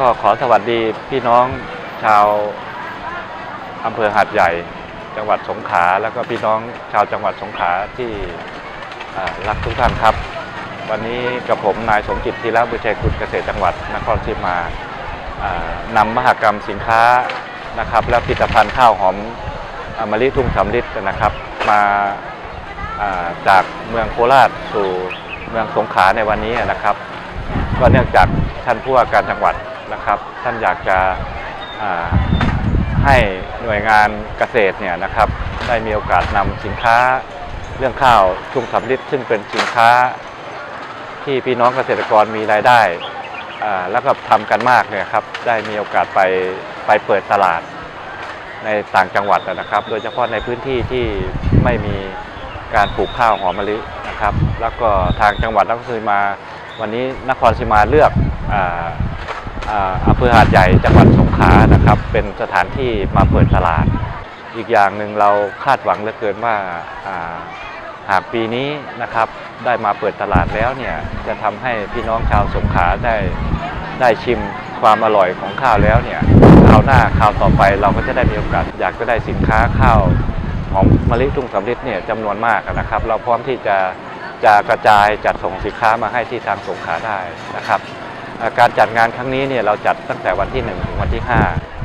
ก็ขอสวัสดีพี่น้องชาวอำเภอหาดใหญ่ จังหวัดสงขลาแล้วก็พี่น้องชาวจังหวัดสงขลาที่รักทุกท่านครับ วันนี้กับผมนายสมจิตธีระบุญชัยกุลเกษตรจังหวัดนครศรีมาอ่านำมหกรรมสินค้านะครับ และผลิตภัณฑ์ข้าวหอมอมฤตทุ่งสำลิดนะครับ มาจากเมืองโคราชสู่เมืองสงขลาในวันนี้นะครับ ก็เนื่องจากท่านผู้ว่าการจังหวัด นะครับ ท่านอยากจะให้หน่วยงานเกษตรเนี่ยนะครับ ได้มีโอกาสนำสินค้าเรื่องข้าวทุ่งสำลิดซึ่งเป็นสินค้าที่พี่น้องเกษตรกรมีรายได้แล้วก็ทำกันมากเนี่ยครับได้มีโอกาสไปไปเปิดตลาดในต่างจังหวัดนะครับ โดยเฉพาะในพื้นที่ที่ไม่มีการปลูกข้าวหอมมะลินะครับ แล้วก็ทางจังหวัดนครศรีมาวันนี้นครศรีมาเลือกอ อำเภอหาดใหญ่จังหวัดสงขลานะครับ เป็นสถานที่มาเปิดตลาด อีกอย่างหนึ่งเราคาดหวังเหลือเกินว่าหากปีนี้นะครับได้มาเปิดตลาดแล้วเนี่ยจะทำให้พี่น้องชาวสงขลาได้ได้ชิมความอร่อยของข้าวแล้วเนี่ยคราวหน้าคราวต่อไปเราก็จะได้มีโอกาสอยากจะได้สินค้าข้าวหอมมะลิทุ่งสำลิดเนี่ยจำนวนมากนะครับ เราพร้อมที่จะจะกระจายจัดส่งสินค้ามาให้ที่ทางสงขลาได้นะครับ การจัดงานครั้งนี้เนี่ยเราจัดตั้งแต่วันที่ 1 ถึงวันที่5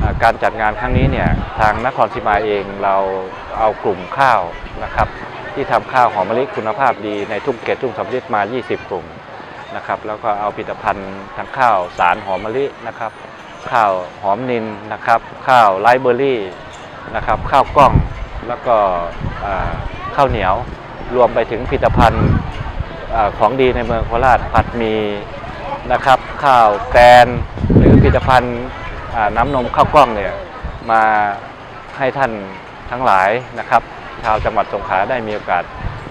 อ่าการจัดงานครั้งนี้เนี่ยทางนครศรีมาเองเราเอากลุ่มข้าวนะครับที่ทำข้าวหอมมะลิคุณภาพดีในทุ่งเกตทุ่งสำลิดมา 20 กลุ่มนะครับแล้วก็เอาผลิตภัณฑ์ทั้งข้าวสารหอมมะลินะครับข้าวหอมนินนะครับข้าวไรเบอร์รี่นะครับข้าวกล้องแล้วก็ข้าวเหนียวรวมไปถึงผลิตภัณฑ์ของดีในเมืองโคราชผัดมี นะครับข้าวแกนหรือผลิตภัณฑ์น้ำนมข้าวกล้องเนี่ยมาให้ท่านทั้งหลายนะครับ ชาวจังหวัดสงขลาได้มีโอกาส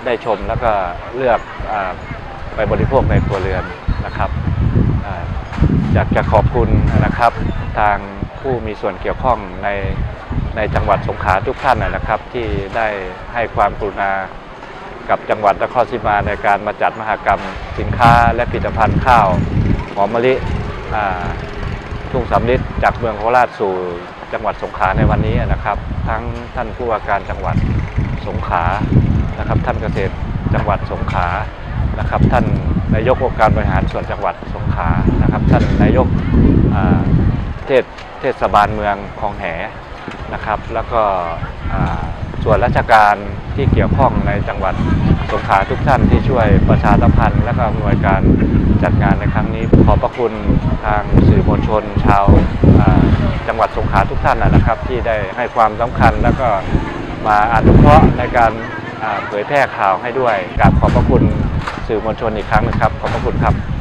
ได้ชมแล้วก็เลือกอไปบริโภคในครัวเรือนนะครับออยากจะขอบคุณนะครับทางผู้มีส่วนเกี่ยวข้องในในจังหวัดสงขลาทุกท่านนะครับ ที่ได้ให้ความกรุณากับจังหวัดนครศรีมาในการมาจัดมหกรรมสินค้าและผลิตภัณฑ์ข้าว หอมมะลิอ่าทุ่งสำลิดจากเมืองโคราชสู่จังหวัดสงขลาในวันนี้นะครับ ทั้งท่านผู้ว่าการจังหวัดสงขลานะครับ ท่านเกษตรจังหวัดสงขลานะครับ ท่านนายกองค์การบริหารส่วนจังหวัดสงขลานะครับ ท่านนายกเทศเทศบาลเมืองคลองแหนะครับ แล้วก็ ส่วนราชการที่เกี่ยวข้องในจังหวัดสงขลาทุกท่านที่ช่วยประชาสัมพันธ์ และก็อำนวยการจัดงานในครั้งนี้ ขอบพระคุณทางสื่อมวลชน ชาวจังหวัดสงขลาทุกท่านนะครับ ที่ได้ให้ความสำคัญแล้วก็มาอนุเคราะห์ในการเผยแพร่ข่าวให้ด้วยกราบขอบพระคุณสื่อมวลชนอีกครั้งนึงครับ ขอบพระคุณครับ